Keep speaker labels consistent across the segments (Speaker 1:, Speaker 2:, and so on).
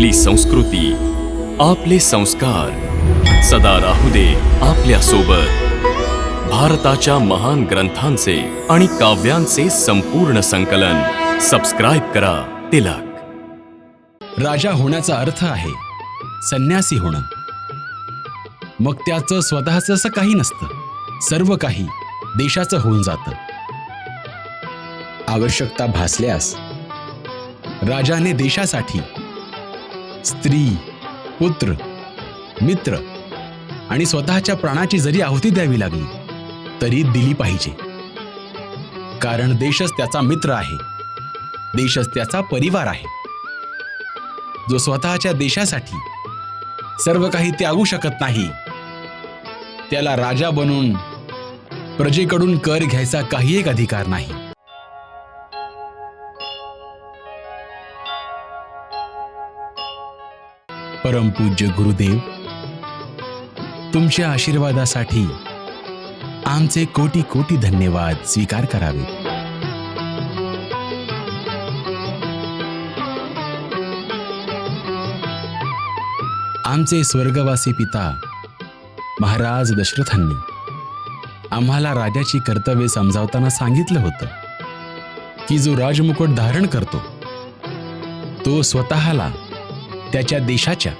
Speaker 1: आपली संस्कृती आपले संस्कार. सदा राहू दे आपल्यासोबत भारताच्या महान ग्रंथांचे आणि काव्यांचे संपूर्ण संकलन. सबस्क्राईब करा तिलक.
Speaker 2: राजा होण्याचा अर्थ आहे संन्यासी होणं. मग त्याचं स्वतःचं असं काही नसतं. सर्व काही देशाचं होऊन जातं. आवश्यकता भासल्यास राजाने देशासाठी स्त्री पुत्र मित्र आणि स्वतःच्या प्राणाची जरी आहुती द्यावी लागली तरी दिली पाहिजे. कारण देशच त्याचा मित्र आहे. देशच त्याचा परिवार आहे. जो स्वतःच्या देशासाठी सर्व काही त्यागू शकत नाही त्याला राजा बनून प्रजेकडून कर घ्यायचा काही एक अधिकार नाही. परमपूज्य गुरुदेव तुमच्या आशीर्वादासाठी आमचे कोटी कोटी धन्यवाद स्वीकार करावे. आमचे स्वर्गवासी पिता महाराज दशरथांनी आम्हाला राजाची कर्तव्ये समजावताना सांगितलं होतं की जो राजमुकुट धारण करतो तो स्वतःला त्याच्या देशाच्या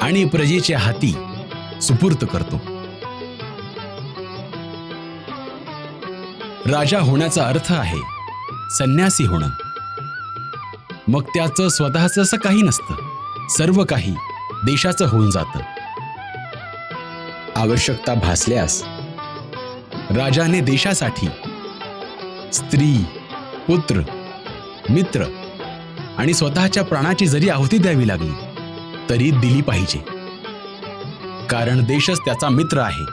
Speaker 2: आणि प्रजेच्या हाती सुपूर्त करतो. राजा होण्याचा अर्थ आहे संन्यासी होणं. मग त्याचं स्वतःचं असं काही नसतं. सर्व काही देशाचं होऊन जातं. आवश्यकता भासल्यास राजाने देशासाठी स्त्री पुत्र मित्र आणि स्वतःच्या प्राणाची जरी आहुती द्यावी लागली तरी दिली पाहिजे. कारण देशच त्याचा मित्र आहे.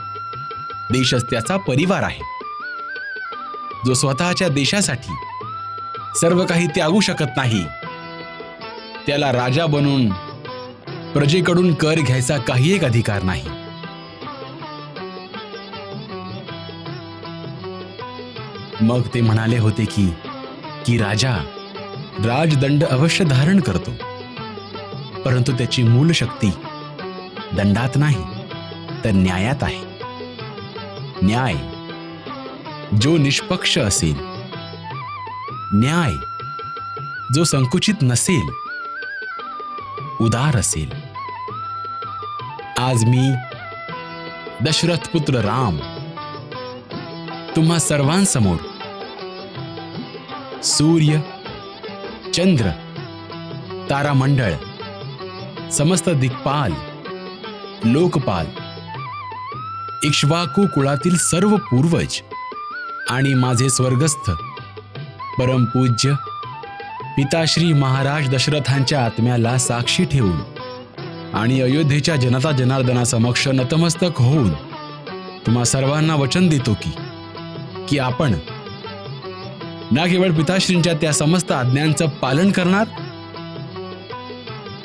Speaker 2: देशच त्याचा परिवार आहे. जो स्वतःच्या देशासाठी सर्व काही त्यागू शकत नाही त्याला राजा बनून प्रजेकडून कर घ्यायचा काही एक अधिकार नाही. मग ते म्हणाले होते की की राजा राजदंड अवश्य धारण करतो. परंतु त्याची मूल शक्ती दंडात नाही तर न्यायात आहे. न्याय जो निष्पक्ष असेल. न्याय जो संकुचित नसेल. उदार असेल. आज मी दशरथ पुत्र राम तुम्हा सर्वांसमोर सूर्य चंद्र तारामंडळ समस्त दिग्पाल लोकपाल इक्ष्वाकू कुळातील सर्व पूर्वज आणि माझे स्वर्गस्थ परमपूज्य पिताश्री महाराज दशरथांच्या आत्म्याला साक्षी ठेवून आणि अयोध्येच्या जनता जनार्दनासमक्ष नतमस्तक होऊन तुम्हा सर्वांना वचन देतो की की आपण ना केवळ पिताश्रींच्या त्या समस्त आज्ञांचं पालन करणार?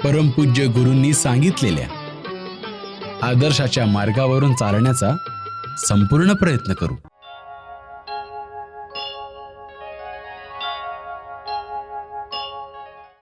Speaker 2: परमपूज्य गुरूंनी सांगितलेल्या आदर्शाच्या मार्गावरून चालण्याचा संपूर्ण प्रयत्न करू.